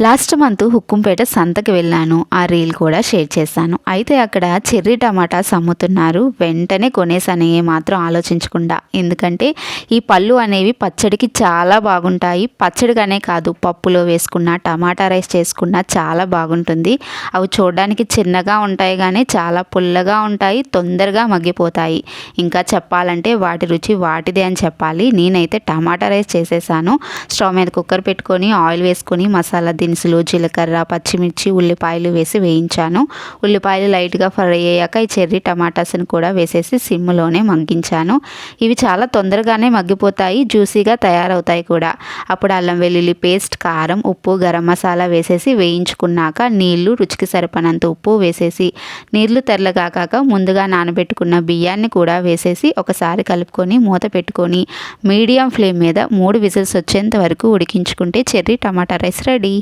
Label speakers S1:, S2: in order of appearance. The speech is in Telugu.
S1: లాస్ట్ మంత్ హుక్కుంపేట సంతకి వెళ్ళాను. ఆ రీల్ కూడా షేర్ చేశాను. అయితే అక్కడ చెర్రీ టమాటాస్ అమ్ముతున్నారు వెంటనే కొనేసాను ఏ మాత్రం ఆలోచించకుండా. ఎందుకంటే ఈ పళ్ళు అనేవి పచ్చడికి చాలా బాగుంటాయి. పచ్చడిగానే కాదు పప్పులో వేసుకున్న టమాటా రైస్ చేసుకున్న చాలా బాగుంటుంది. అవి చూడడానికి చిన్నగా ఉంటాయి కానీ చాలా పుల్లగా ఉంటాయి తొందరగా మగ్గిపోతాయి. ఇంకా చెప్పాలంటే వాటి రుచి వాటిదే అని చెప్పాలి. నేనైతే టమాటా రైస్ చేసేసాను. స్టవ్ మీద కుక్కర్ పెట్టుకొని ఆయిల్ వేసుకొని మసాలా దినుసులు జీలకర్ర పచ్చిమిర్చి ఉల్లిపాయలు వేసి వేయించాను. ఉల్లిపాయలు లైట్గా ఫ్రై అయ్యాక ఈ చెర్రీ టమాటాస్ని కూడా వేసేసి సిమ్లోనే మగ్గించాను. ఇవి చాలా తొందరగానే మగ్గిపోతాయి జ్యూసీగా తయారవుతాయి కూడా. అప్పుడు అల్లం వెల్లుల్లి పేస్ట్ కారం ఉప్పు గరం మసాలా వేసేసి వేయించుకున్నాక నీళ్ళు రుచికి సరిపడినంత ఉప్పు వేసేసి నీళ్ళు తెల్లగాకాక ముందుగా నానబెట్టుకున్న బియ్యాన్ని కూడా వేసేసి ఒకసారి కలుపుకొని మూత పెట్టుకొని మీడియం ఫ్లేమ్ మీద మూడు విజిల్స్ వచ్చేంత వరకు ఉడికించుకుంటే చెర్రీ టమాటా రైస్ రెడీ.